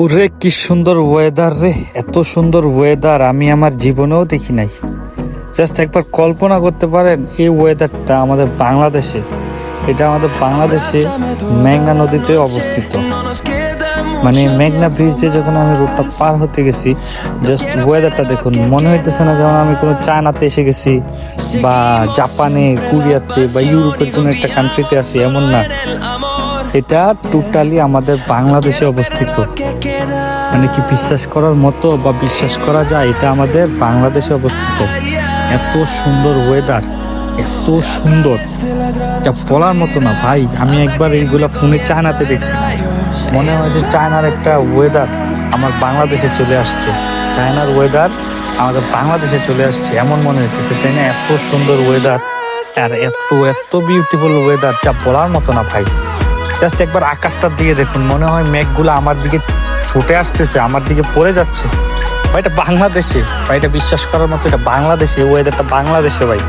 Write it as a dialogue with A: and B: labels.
A: ওরে কি সুন্দর ওয়েদার রে, এত সুন্দর ওয়েদার আমি আমার জীবনেও দেখি নাই। জাস্ট একবার কল্পনা করতে পারেন, এই ওয়েদারটা আমাদের বাংলাদেশে, এটা আমাদের বাংলাদেশে মেঘনা নদীতে অবস্থিত। মানে মেঘনা ব্রিজ দিয়ে যখন আমি রোডটা পার হতে গেছি জাস্ট ওয়েদারটা দেখুন, মনে হইতেছে না যেমন আমি কোনো চায়নাতে এসে গেছি, বা জাপানে, কোরিয়াতে, বা ইউরোপের কোনো একটা কান্ট্রিতে আছি, এমন না। এটা টোটালি আমাদের বাংলাদেশে অবস্থিত। মানে কি বিশ্বাস করার মতো বা বিশ্বাস করা যায়, এটা আমাদের বাংলাদেশে অবস্থিত। এত সুন্দর ওয়েদার এত সুন্দর। যা বলার মতো না, ভাই, আমি একবার এইগুলা ফোনে চায়নাতে দেখছি। মনে হয় যে চায়নার একটা ওয়েদার আমার বাংলাদেশে চলে আসছে। চায়নার ওয়েদার আমাদের বাংলাদেশে চলে আসছে, এমন মনে হচ্ছে তাই না এত সুন্দর ওয়েদার আর এত এত বিউটিফুল ওয়েদার যা বলার মতো না, ভাই। জাস্ট একবার আকাশটার দিকে দেখুন। মনে হয় মেঘগুলো আমার দিকে ছুটে আসতেছে, আমার দিকে পড়ে যাচ্ছে। ভাই, এটা বাংলাদেশে। ভাই, এটা বিশ্বাস করার মতো এটা বাংলাদেশে ওয়েদারটা বাংলাদেশে, ভাই।